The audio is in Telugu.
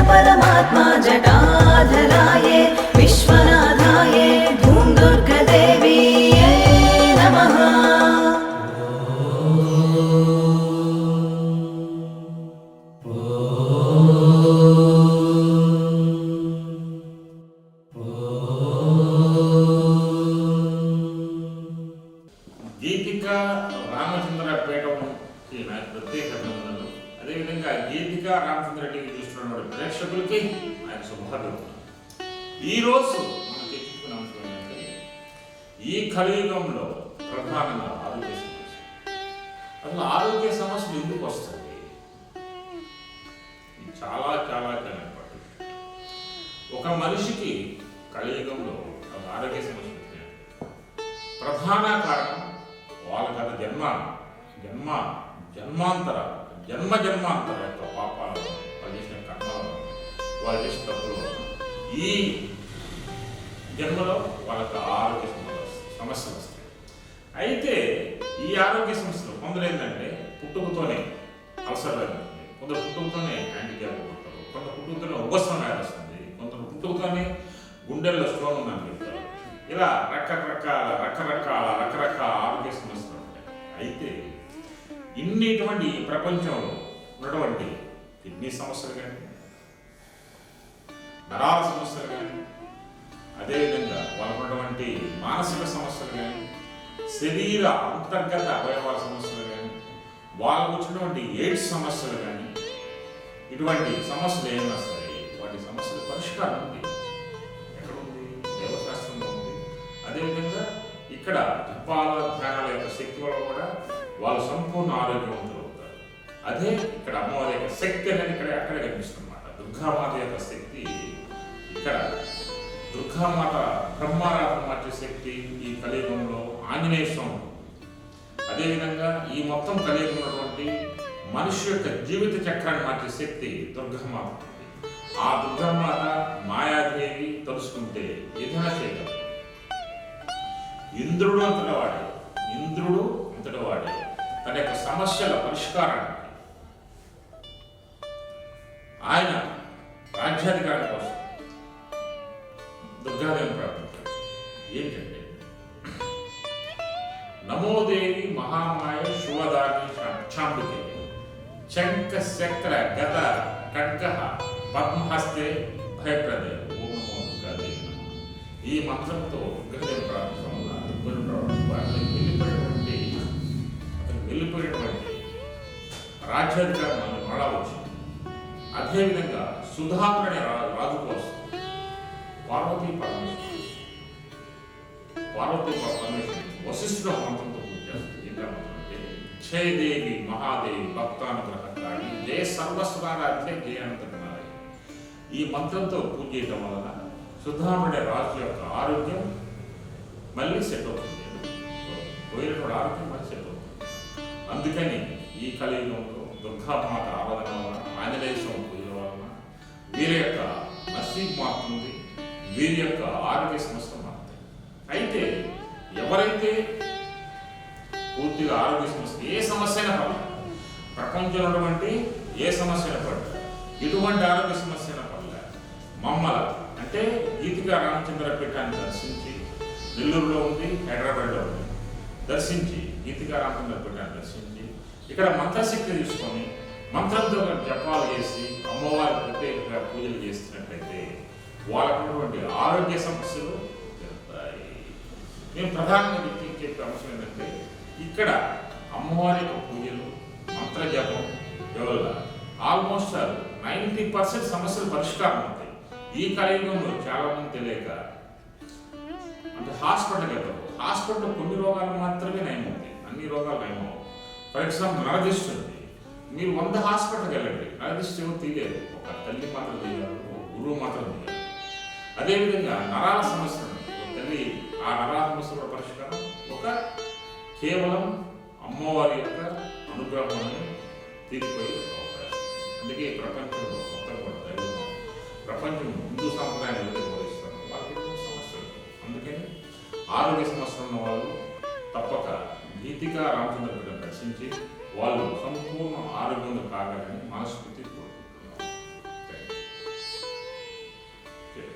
जटात्मा जटाधराय विश्वनाथाय धूमदुर्गदेवीयै नमः గీతిక రామచంద్రపేటకి నాకు ప్రత్యేకత ఉన్నది అదేవిధంగా గీతిక రామచంద్రరెడ్డికి చూస్తున్నటువంటి ప్రేక్షకులకి ఆయన శుభాకాంక్షలు ఈరోజు మనం చర్చించుకున్న అంశం ఏంటంటే ఈ కలియుగంలో ప్రధానంగా ఆరోగ్య సమస్య. అసలు ఆరోగ్య సమస్యలు ఎందుకు వస్తాయి? చాలా చాలా కనపడి ఒక మనిషికి కలియుగంలో ఆరోగ్య సమస్య ప్రధాన కారణం వాళ్ళ గత జన్మ. జన్మ జన్మాంతర జన్మ జన్మాంతర యొక్క పాపాలు. వాళ్ళు చేసిన తప్పులు ఈ జన్మలో వాళ్ళకి ఆరోగ్య సమస్యలు వస్తాయి. అయితే ఈ ఆరోగ్య సమస్యలు కొందరు ఏంటంటే పుట్టుకతోనే అల్సర్ కొందరు పుట్టుకతోనే హ్యాండిక్యాప్ పుడతారు. కొందరు పుట్టుకతోనే ఉపశమనం వస్తుంది కొందరు పుట్టుకతోనే గుండెల్లో స్టోన్ ఉందని చెప్తారు. ఇలా రకరకాల రకరకాల రకరకాల ఆరోగ్య సమస్యలు ఉంటాయి. అయితే ఇన్నిటువంటి ప్రపంచంలో ఉన్నటువంటి కిడ్నీ సమస్యలు కానీ నరాల సమస్యలు కానీ అదేవిధంగా వాళ్ళకున్నటువంటి మానసిక సమస్యలు కానీ శరీర అంతర్గత అవయవాల సమస్యలు కానీ వాళ్ళకు వచ్చినటువంటి ఎయిడ్స్ సమస్యలు కానీ ఇటువంటి సమస్యలు ఏమైనా సరే వాటి సమస్యల పరిష్కారం ఉంది. ఎక్కడ ఉంది దేవశాస్త్రంలో ఉంది. అదేవిధంగా ఇక్కడ జపాల ధ్యానాల యొక్క శక్తి వల్ల కూడా వాళ్ళు సంపూర్ణ ఆరోగ్యవంతులు అవుతారు అదే ఇక్కడ అమ్మవారి యొక్క శక్తి అనేది ఇక్కడ అక్కడ కనిపిస్తుంది అన్నమాట. దుర్గామాత యొక్క శక్తి ఇక్కడ దుర్గామాత బ్రహ్మారాధన మార్చే శక్తి ఈ కలియుగంలో ఆంజనేయ స్వామి. అదేవిధంగా ఈ మొత్తం కలిగి ఉన్నటువంటి మనిషి యొక్క జీవిత చక్రాన్ని మార్చే శక్తి దుర్గమాత ఆ దుర్గమాత మాయాదేవి తలుసుకుంటే ఏదైనా చేయగలరు ఇంద్రుడు అంతటి వాడే ఇంద్రుడు అంతటి వాడే తన యొక్క సమస్యల పరిష్కారానికి ఆయన రాజ్యాధికారం కోసం దుర్గాదేవిని ప్రార్థించాడు ఏంటంటే నమోదేవి మహామాయ శుభదాని చాంబుకే శంఖ చక్ర గద ఖడ్గ పద్మహస్తే భయప్రదే ఓం నమో దుర్గాదేవి నమః. ఈ మంత్రంతో దుర్గాదేవి ప్రార్థించడం వల్ల వెళ్ళిపోయినటువంటి వెళ్ళిపోయినటువంటి అతను వెళ్ళిపోయినటువంటి రాజ్యాధికారం మనకు మళ్ళా వచ్చింది అదేవిధంగా సుధాకర్ అనే రా- రాజు కోసం పార్వతీ పరమేశ్వరుడు. పార్వతీ పరమేశ్వరుడు వశిష్ఠ మంత్రంతో పూజ చేస్తుంది అంటే జయదేవి మహాదేవి భక్తానుగ్రహకారి జయ సర్వస్వరాజ్య జయ అనంతకుమారి ఈ మంత్రంతో పూజ చేయడం వలన సుధామణి రాజు యొక్క ఆరోగ్యం మళ్ళీ సెట్ అవుతుంది. పోయినటువంటి ఆరోగ్యం మళ్ళీ సెట్ అవుతుంది. అందుకని ఈ కలియుగంలో దుర్గామాత ఆరాధన వలన ఆంజనేయ స్వామి పూజల వలన వీరి యొక్క నసీబ్ మారుతుంది వీరి యొక్క ఆరోగ్య సమస్యలు మారుతాయి అయితే ఎవరైతే పూర్తిగా ఆరోగ్య సమస్య ఏ సమస్య అయినా పర్లేదు. ప్రపంచంలో ఉన్నటువంటి ఏ సమస్య అయినా పర్లేదు. ఎటువంటి ఆరోగ్య సమస్య అయినా పర్లేదు. మమ్మల అంటే గీతికా రామచంద్ర పీఠాన్ని దర్శించి నెల్లూరులో ఉంది హైదరాబాద్లో ఉంది. దర్శించి గీతికా రామచంద్ర పీఠాన్ని దర్శించి ఇక్కడ మంత్రశక్తి తీసుకొని మంత్రంతో జపాలు చేసి అమ్మవారి ప్రత్యేకంగా పూజలు చేస్తున్నట్లయితే వాళ్ళకున్నటువంటి ఆరోగ్య సమస్యలు పెరుగుతాయి మేము ప్రధానంగా చెప్పి అంశం ఏంటంటే ఇక్కడ అమ్మవారి యొక్క పూజలు మంత్రజపం వల్ల ఆల్మోస్ట్ నైంటీ పర్సెంట్ సమస్యలు పరిష్కారం అవుతాయి. ఈ కలియుగంలో చాలా మంది తెలియక అంటే హాస్పిటల్కి వెళ్తారు హాస్పిటల్ కొన్ని రోగాలు మాత్రమే నయమవుతాయి అన్ని రోగాలు నయమవు ఫర్ ఎగ్జాంపుల్ నరదిస్తుంది మీరు వంద హాస్పిటల్కి వెళ్ళండి. నరదిష్టి ఏమో తీయలేదు. ఒక తల్లి మాత్రం తీయాలి ఒక గురువు మాత్రం తీయాలి అదేవిధంగా నరాల సమస్య. తల్లి ఆ నరాల సమస్యల పరిష్కారం. ఒక కేవలం అమ్మవారి యొక్క అనుగ్రహం తీరిపోయి అవకాశం. అందుకే ప్రపంచంలో మొత్తం కూడా దైవం. ప్రపంచం హిందూ సాంప్రదాయాన్ని ఏదైతే వాళ్ళకి సమస్యలు. అందుకని ఆరోగ్య సమస్యలు ఉన్న వాళ్ళు తప్పక గీతికా రామచంద్ర దర్శించి వాళ్ళు సంపూర్ణ ఆరోగ్యంగా కాగలని మనస్ఫూర్తి